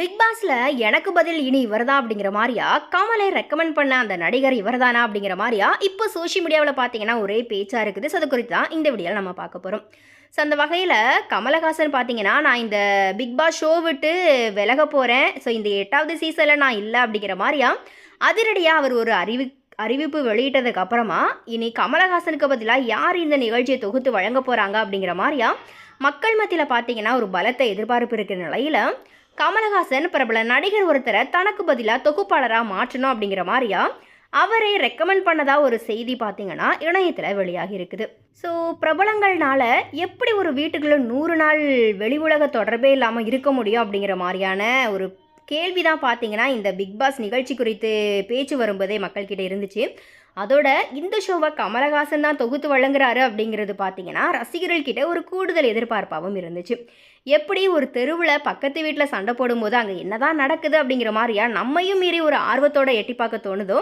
Big பாஸ்ல எனக்கு பதில் இனி இவர்தான் அப்படிங்கிற மாதிரியா? கமலை ரெக்கமெண்ட் பண்ண அந்த நடிகர் இவர்தானா அப்படிங்கிற மாதிரியா? இப்போ சோஷியல் மீடியாவில் பார்த்தீங்கன்னா ஒரே பேச்சா இருக்குது. ஸோ அது குறித்து தான் இந்த வீடியோவில் நம்ம பார்க்க போகிறோம் ஸோ அந்த வகையில் கமலஹாசன் பார்த்தீங்கன்னா நான் இந்த பிக் பாஸ் ஷோ விட்டு விலக போகிறேன் ஸோ இந்த எட்டாவது சீசனில் நான் இல்லை அப்படிங்கிற மாதிரியா? அதிரடியாக அவர் ஒரு அறிவி அறிவிப்பு வெளியிட்டதுக்கு அப்புறமா இனி கமலஹாசனுக்கு பதிலாக யார் இந்த நிகழ்ச்சியை தொகுத்து வழங்க போகிறாங்க அப்படிங்கிற மாதிரியா? மக்கள் மத்தியில் பார்த்தீங்கன்னா ஒரு பலத்தை எதிர்பார்ப்பு இருக்கிற நிலையில் கமலஹாசன் பிரபல நடிகர் ஒருத்தரை தனக்கு பதிலாக தொகுப்பாளராக மாற்றணும் அப்படிங்கிற மாதிரியா? அவரை ரெக்கமெண்ட் பண்ணதா ஒரு செய்தி பார்த்தீங்கன்னா இணையத்தில் வெளியாகி இருக்குது. ஸோ பிரபலங்கள்னால எப்படி ஒரு வீட்டுக்குள்ளே நூறு நாள் வெளி உலக தொடர்பே இல்லாமல் இருக்க முடியும் அப்படிங்கிற மாதிரியான ஒரு கேள்வி தான் பார்த்தீங்கன்னா இந்த பிக் பாஸ் நிகழ்ச்சி குறித்து பேச்சு வரும்போதே மக்கள்கிட்ட இருந்துச்சு. அதோட இந்த ஷோவை கமலஹாசன் தான் தொகுத்து வழங்குறாரு அப்படிங்கிறது பார்த்தீங்கன்னா ரசிகர்கள்கிட்ட ஒரு கூடுதல் எதிர்பார்ப்பாகவும் இருந்துச்சு. எப்படி ஒரு தெருவில் பக்கத்து வீட்டில் சண்டை போடும்போது அங்கே என்னதான் நடக்குது அப்படிங்கிற மாதிரியா நம்மையும் மீறி ஒரு ஆர்வத்தோட எட்டி பார்க்க தோணுதோ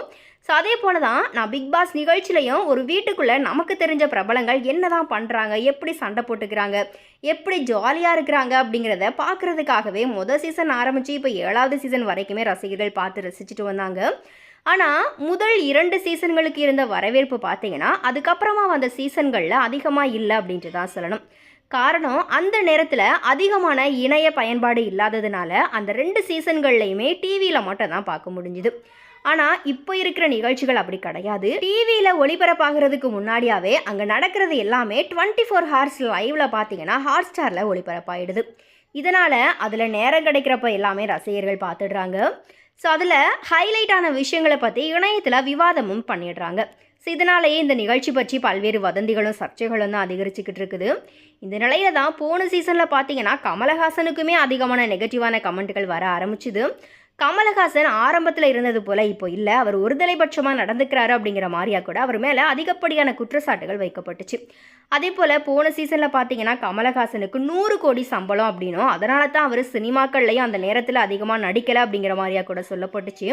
ஸோ அதே போல தான் நான் பிக் பாஸ் நிகழ்ச்சியிலையும் ஒரு வீட்டுக்குள்ளே நமக்கு தெரிஞ்ச பிரபலங்கள் என்னதான் பண்ணுறாங்க எப்படி சண்டை போட்டுக்கிறாங்க எப்படி ஜாலியாக இருக்கிறாங்க அப்படிங்கிறத பார்க்குறதுக்காகவே முதல் சீசன் ஆரம்பித்து இப்போ ஏழாவது சீசன் வரைக்குமே ரசிகர்கள் பார்த்து ரசிச்சுட்டு வந்தாங்க. ஆனால் முதல் இரண்டு சீசன்களுக்கு இருந்த வரவேற்பு பார்த்தீங்கன்னா அதுக்கப்புறமா வந்த சீசன்களில் அதிகமாக இல்லை அப்படின்ட்டு தான் சொல்லணும். காரணம் அந்த நேரத்தில் அதிகமான இணைய பயன்பாடு இல்லாததுனால அந்த ரெண்டு சீசன்கள்லையுமே டிவியில் மட்டும் தான் பார்க்க முடிஞ்சுது. ஆனால் இப்போ இருக்கிற நிகழ்ச்சிகள் அப்படி கிடையாது. டிவியில் ஒளிபரப்பாகிறதுக்கு முன்னாடியாவே அங்கே நடக்கிறது எல்லாமே டுவெண்ட்டி ஃபோர் ஹார்ஸ் லைவில் பார்த்தீங்கன்னா ஹாட் ஸ்டாரில் ஒளிபரப்பாயிடுது. இதனால் அதில் நேரம் கிடைக்கிறப்ப எல்லாமே ரசிகர்கள் பார்த்துடுறாங்க. ஸோ அதில் ஹைலைட்டான விஷயங்களை பற்றி இணையத்தில் விவாதமும் பண்ணிடுறாங்க. ஸோ இதனாலேயே இந்த நிகழ்ச்சி பற்றி பல்வேறு வதந்திகளும் சர்ச்சைகளும் தான் அதிகரிச்சுக்கிட்டு இருக்குது. இந்த நிலையில தான் போன சீசனில் பார்த்தீங்கன்னா கமலஹாசனுக்குமே அதிகமான நெகட்டிவான கமெண்ட்டுகள் வர ஆரம்பிச்சுது. கமலஹாசன் ஆரம்பத்தில் இருந்தது போல இப்போ இல்லை. அவர் ஒருதலைபட்சமாக நடந்துக்கிறாரு அப்படிங்கிற மாதிரியா கூட அவர் மேலே அதிகப்படியான குற்றச்சாட்டுகள் வைக்கப்பட்டுச்சு. அதே போல் போன சீசனில் பார்த்தீங்கன்னா கமலஹாசனுக்கு நூறு கோடி சம்பளம் அப்படின்னும் அதனால தான் அவர் சினிமாக்கள்லையும் அந்த நேரத்தில் அதிகமாக நடிக்கலை அப்படிங்கிற மாதிரியா கூட சொல்லப்பட்டுச்சு.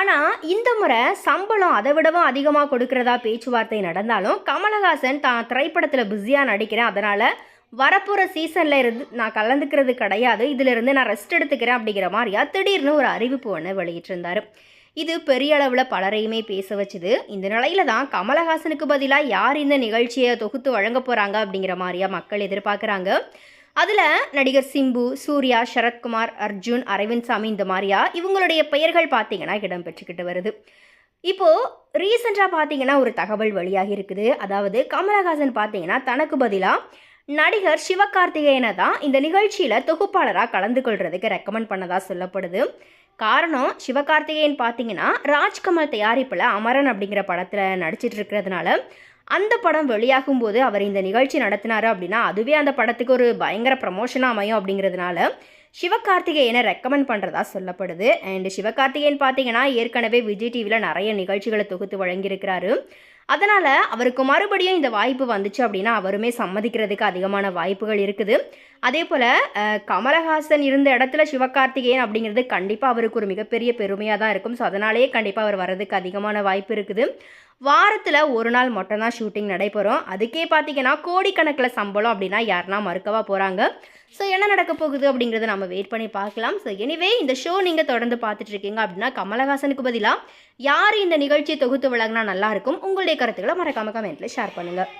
ஆனால் இந்த முறை சம்பளம் அதை விடவும் அதிகமாக கொடுக்கறதா பேச்சுவார்த்தை நடந்தாலும் கமலஹாசன் தான் திரைப்படத்தில் பிஸியாக நடிக்கிறேன் அதனால் வரப்போகிற சீசனில் இருந்து நான் கலந்துக்கிறது கிடையாது. இதிலிருந்து நான் ரெஸ்ட் எடுத்துக்கிறேன் அப்படிங்கிற மாதிரியா திடீர்னு ஒரு அறிவிப்பு ஒன்று வெளியிட்டிருந்தார். இது பெரிய அளவில் பலரையுமே பேச வச்சுது. இந்த நிலையில தான் கமலஹாசனுக்கு பதிலாக யார் இந்த நிகழ்ச்சியை தொகுத்து வழங்க போகிறாங்க அப்படிங்கிற மாதிரியா மக்கள் எதிர்பார்க்குறாங்க. அதில் நடிகர் சிம்பு சூர்யா சரத்குமார் அர்ஜுன் அரவிந்த் சாமி இந்த மாதிரியா இவங்களுடைய பெயர்கள் பார்த்தீங்கன்னா இடம்பெற்றுக்கிட்டு வருது. இப்போது ரீசெண்டாக பார்த்தீங்கன்னா ஒரு தகவல் வெளியாகி இருக்குது. அதாவது கமலஹாசன் பார்த்தீங்கன்னா தனக்கு பதிலாக நடிகர் சிவகார்த்திகேயனை தான் இந்த நிகழ்ச்சியில் தொகுப்பாளராக கலந்து கொள்றதுக்கு ரெக்கமெண்ட் பண்ணதாக சொல்லப்படுது. காரணம் சிவகார்த்திகேயன் பார்த்தீங்கன்னா ராஜ்கமல் தயாரிப்பில் அமரன் அப்படிங்கிற படத்தில் நடிச்சிட்டு இருக்கிறதுனால அந்த படம் வெளியாகும் போது அவர் இந்த நிகழ்ச்சி நடத்தினாரு அப்படின்னா அதுவே அந்த படத்துக்கு ஒரு பயங்கர ப்ரமோஷனாக அமையும் அப்படிங்கிறதுனால சிவகார்த்திகேயனை ரெக்கமெண்ட் பண்ணுறதா சொல்லப்படுது. அண்ட் சிவகார்த்திகேயன் பார்த்தீங்கன்னா ஏற்கனவே விஜய் டிவியில் நிறைய நிகழ்ச்சிகளை தொகுத்து வழங்கியிருக்கிறாரு. அதனால் அவருக்கு மறுபடியும் இந்த வாய்ப்பு வந்துச்சு அப்படின்னா அவருமே சம்மதிக்கிறதுக்கு அதிகமான வாய்ப்புகள் இருக்குது. அதே போல் கமலஹாசன் இருந்த இடத்துல சிவகார்த்திகேயன் அப்படிங்கிறது கண்டிப்பாக அவருக்கு ஒரு மிகப்பெரிய பெருமையாக தான் இருக்கும். ஸோ அதனாலேயே கண்டிப்பாக அவர் வர்றதுக்கு அதிகமான வாய்ப்பு இருக்குது. வாரத்தில் ஒரு நாள் மட்டும்தான் ஷூட்டிங் நடைபெறும். அதுக்கே பார்த்தீங்கன்னா கோடிக்கணக்கில் சம்பளம் அப்படின்னா யாருனா மறுக்கவா போகிறாங்க ஸோ என்ன நடக்க போகுது அப்படிங்கிறத நம்ம வெயிட் பண்ணி பார்க்கலாம். ஸோ எனிவே இந்த ஷோ நீங்கள் தொடர்ந்து பார்த்துட்டு இருக்கீங்க அப்படின்னா கமலஹாசனுக்கு பதிலாக யார் இந்த நிகழ்ச்சியை தொகுத்து வழங்கினா நல்லாயிருக்கும் உங்களுடைய கருத்துக்களை மறக்காம கமெண்ட்டில் ஷேர் பண்ணுங்கள்